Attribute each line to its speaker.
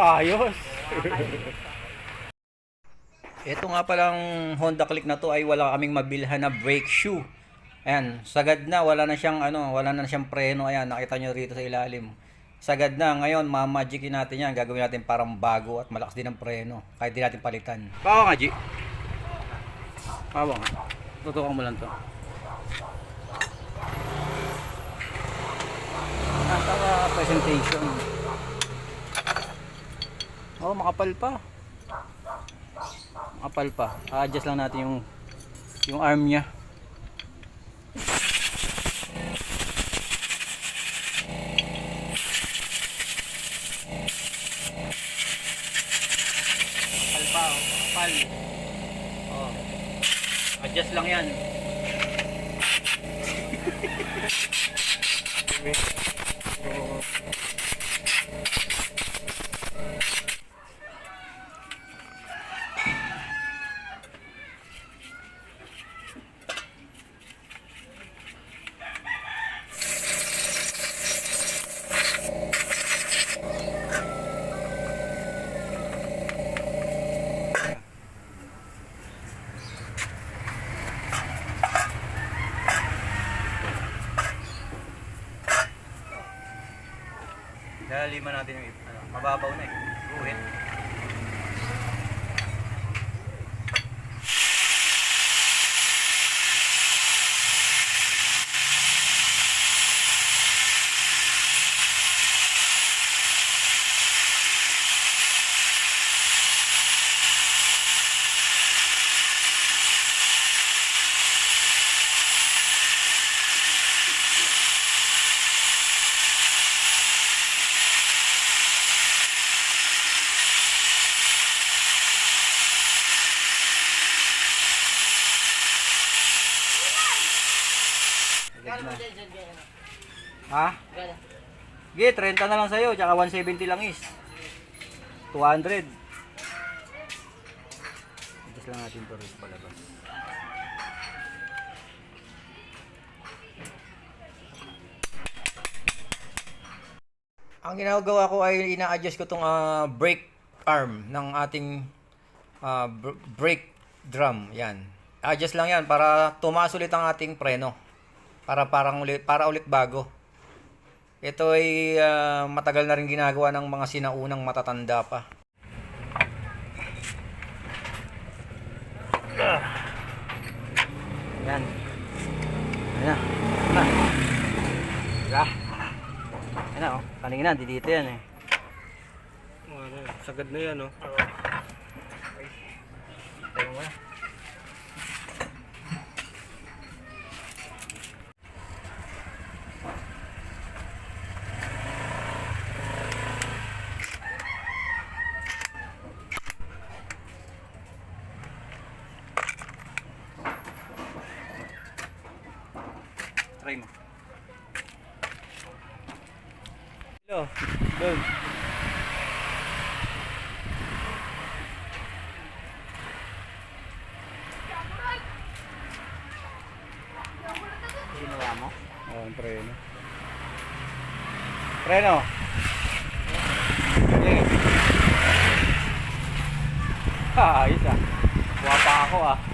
Speaker 1: Ayos. Ito nga palang Honda Click na to ay wala kaming mabilhan na brake shoe. Ayan, sagad na, wala na siyang ano, wala na siyang preno. Ayan, nakita nyo rito sa ilalim. Sagad na, ngayon mamagicin natin yan. Gagawin natin parang bago at malakas din ang preno. Kahit di natin palitan. Bawa nga, G. Bawa nga. Tutukan mo lang to. Nasa uh, presentation. Oh, makapal pa. Makapal pa. A-adjust lang natin yung yung arm niya. Makapal pa, oh. makapal. Oh. Adjust lang yan. Lalima natin yung ano, mababaw na eh. Guhit. Na. Ha? Sige, 30 na lang sa'yo, tsaka 170 lang is. 200. Adjust lang natin to rin palabas. Ang ginagawa ko ay ina-adjust ko tong ah, brake arm ng ating br- brake drum. Yan. Adjust lang yan para tumaas ulit ang ating preno. Para parang ulit para ulit bago. Ito ay ah, matagal na rin ginagawa ng mga sinaunang matatanda pa. Yan. Ayan na. Ayan na. Ayan na oh. Kanina, di dito yan eh.
Speaker 2: Sagad na yan, oh.
Speaker 1: Tayo mo na. Try mo.
Speaker 2: Hello, doon.
Speaker 1: Ginawa mo?
Speaker 2: Oh, ang preno.
Speaker 1: Preno. Sige. Ah, ayos ah. Kuha pa ako ah.